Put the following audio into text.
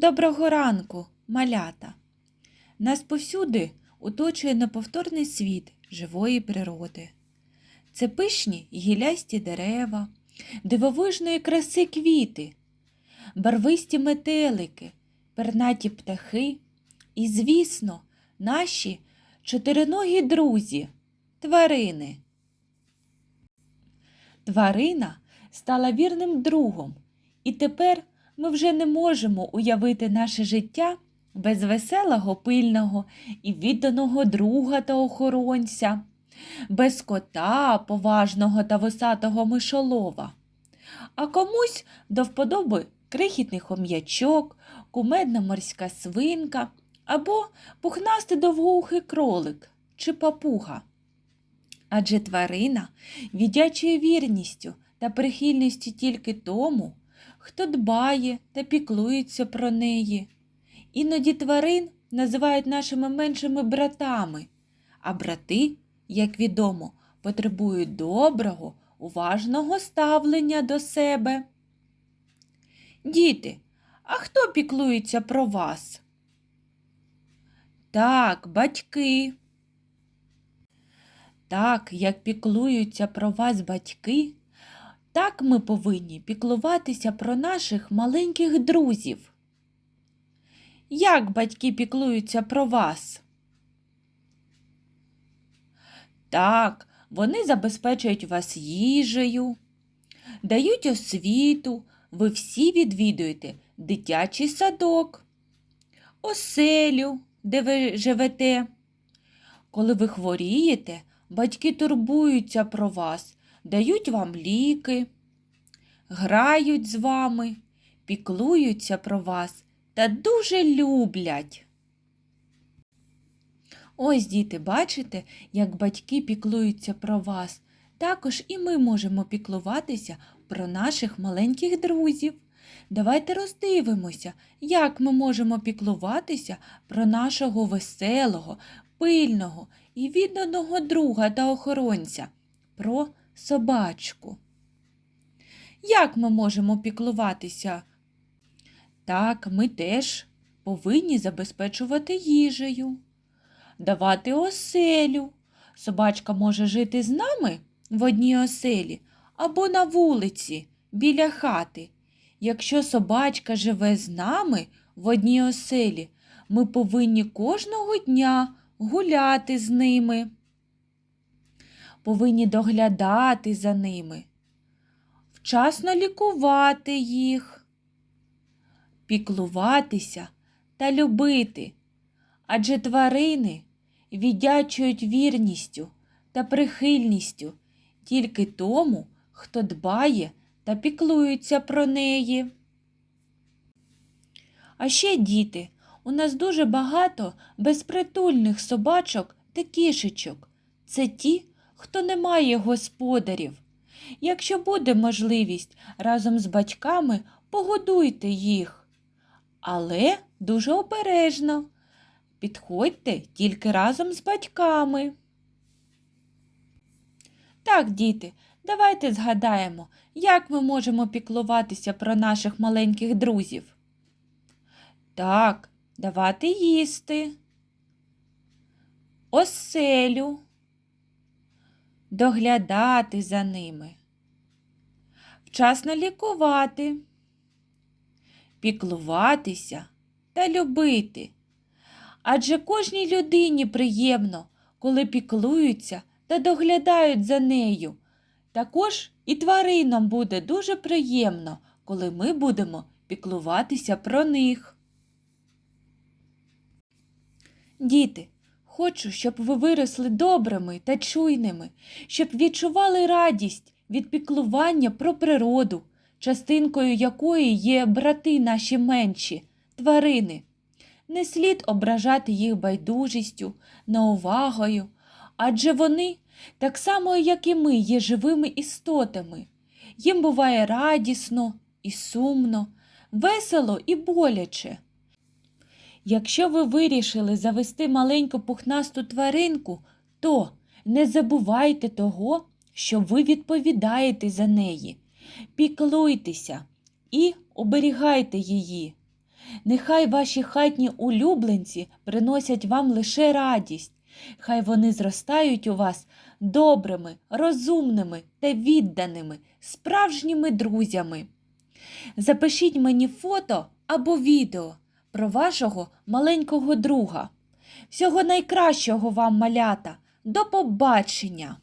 Доброго ранку, малята! Нас повсюди оточує неповторний світ живої природи. Це пишні гілясті дерева, дивовижної краси квіти, барвисті метелики, пернаті птахи і, звісно, наші чотириногі друзі тварини. Тварина стала вірним другом, і тепер ми вже не можемо уявити наше життя без веселого, пильного і відданого друга та охоронця, без кота, поважного та висатого мишолова. А комусь до вподоби крихітний хом'ячок, кумедна морська свинка або пухнастий довгоухий кролик чи папуга. Адже тварина віддячує вірністю та прихильністю тільки тому, хто дбає та піклується про неї. Іноді тварин називають нашими меншими братами, а брати, як відомо, потребують доброго, уважного ставлення до себе. Діти, а хто піклується про вас? Так, батьки. Так, як піклуються про вас батьки, так ми повинні піклуватися про наших маленьких друзів. Як батьки піклуються про вас? Так, вони забезпечують вас їжею, дають освіту, ви всі відвідуєте дитячий садок, оселю, де ви живете. Коли ви хворієте, батьки турбуються про вас, дають вам ліки, грають з вами, піклуються про вас та дуже люблять. Ось, діти, бачите, як батьки піклуються про вас. Також і ми можемо піклуватися про наших маленьких друзів. Давайте роздивимося, як ми можемо піклуватися про нашого веселого, пильного і відданого друга та охоронця, про собачку. Як ми можемо піклуватися? Так, ми теж повинні забезпечувати їжею, давати оселю. Собачка може жити з нами в одній оселі або на вулиці біля хати. Якщо собачка живе з нами в одній оселі, ми повинні кожного дня гуляти з ними, повинні доглядати за ними, вчасно лікувати їх, піклуватися та любити, адже тварини віддячують вірністю та прихильністю тільки тому, хто дбає та піклується про неї. А ще діти, у нас дуже багато безпритульних собачок та кішечок. Це ті, хто не має господарів. Якщо буде можливість, разом з батьками погодуйте їх. Але дуже обережно. Підходьте тільки разом з батьками. Так, діти, давайте згадаємо, як ми можемо піклуватися про наших маленьких друзів. Так, давати їсти, оселю, доглядати за ними, вчасно лікувати, піклуватися та любити. Адже кожній людині приємно, коли піклуються та доглядають за нею. Також і тваринам буде дуже приємно, коли ми будемо піклуватися про них. Діти, хочу, щоб ви виросли добрими та чуйними, щоб відчували радість від піклування про природу, частинкою якої є брати наші менші, тварини. Не слід ображати їх байдужістю, неувагою, адже вони, так само, як і ми, є живими істотами. Їм буває радісно і сумно, весело і боляче. Якщо ви вирішили завести маленьку пухнасту тваринку, то не забувайте того, що ви відповідаєте за неї. Піклуйтеся і оберігайте її. Нехай ваші хатні улюбленці приносять вам лише радість. Хай вони зростають у вас добрими, розумними та відданими, справжніми друзями. Запишіть мені фото або відео про вашого маленького друга. Всього найкращого вам, малята! До побачення!